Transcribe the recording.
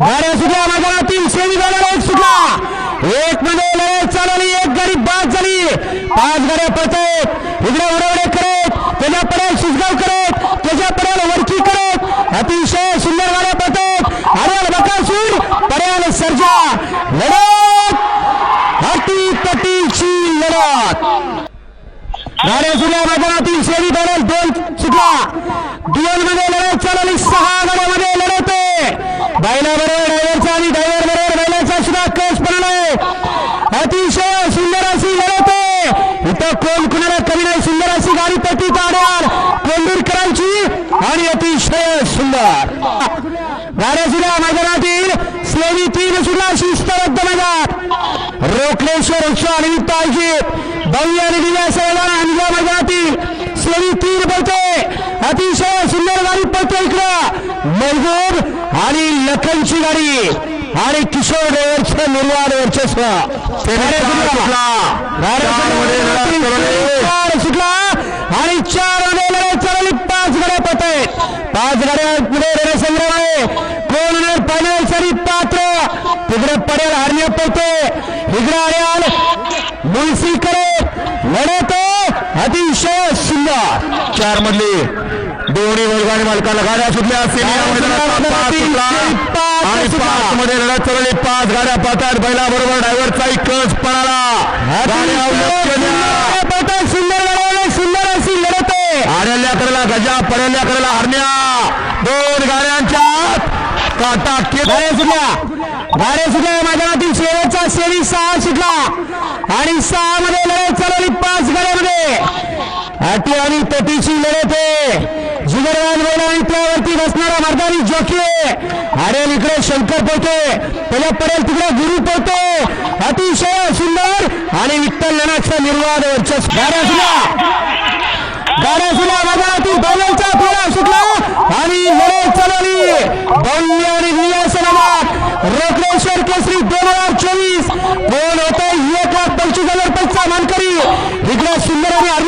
गाड्या सुटल्या मैदानातील सेमी गाड्याला एक सुटला. एक मध्ये लढत चालवली एक गाडी बाद झाली. पाच गाड्या पळतायत. इकडे वडवडे करत त्याच्या पडेल सुजगाव करत त्याच्या पडेल वरकी करत. अतिशय सुंदर गाड्या पळतायत. हरियाल बकासूर पडेल सर्जा. लढत. हटी पटीची लढत. गाड्या सुटल्या मैदानातील शेरी गाड्या दोन सुटला. दोन मध्ये लढत चालवली सहा गाड्यामध्ये. बैला बरोबर ड्रायव्हरचा आणि ड्रायव्हर बरोबर बैलाचा सुद्धा कस पडलाय? अतिशय सुंदर अशी लढत आहे इथं कोण कुणाला कमी नाही सुंदर अशी गाडी पटी ताड्यावर कोंडूरकरांची आणि अतिशय सुंदर. गाड्या सुद्धा मैदानातील स्लेवी तीन सुद्धा शिस्तबद्ध मैदान रोकलेश्वर उत्सव निमित्त आयोजित भव्य आणि दिव्या सहला अंजा मैदानातील स्लेवी तीन पडते अतिशय सुंदर गाडी पडते इकडं. महबूब आणि लखनची गाडी आणि किशोर ड्रायव्हरचं निर्वाद वर्चस्व. सुटला. आणि चार लढाई चालवली पाच गाड्या पत आहेत. पाच गाड्यांमध्ये रणसंग्राम आहे कोण फायनलसाठी पात्र. तिकडे पडेल हरण्या पळते इकडे आल्याल मुळशी करे लढत. अतिशय सुंदर चार मधली दोन्ही वर्गाने मालकाला गाड्या सुटल्या. आणि पाच मध्ये लढत चालवली पाच गाड्या पाहतात बैला बरोबर ड्रायव्हरचाही कस पळाला सुंदर सुंदर अशी लढत आहे. आलेल्या कडेला गजा पडलेल्या कडेला हरण्या दोन गाड्यांच्या काटा केला गाड्या सुटल्या. गाड्या सुटल्या. मैदानातील शेवटचा शेरी सहा सुटला. आणि सहा मध्ये लढत अटी आणि तटीची लढत आहे. जुगरवान बैल आणि त्यावरती बसणारा मर्दानी जॉकी अरे इकडे शंकर पोहते त्याच्या पडेल तिकडे गुरु पोहतो अतिशय सुंदर आणि विठ्ठल लढाचा निर्वाद वर्चस्व. गाड्या सुटल्या गाड्या सुटल्या मैदानातील बैलांचा थोडा सुटला आणि लढत चालवली बंगली आणि नियासनामात रोकडेश्वर केसरी दोन हजार चोवीस. कोण होत? एक लाख पंचवीस हजार पंचा मानकरी. इकडे सुंदर आणि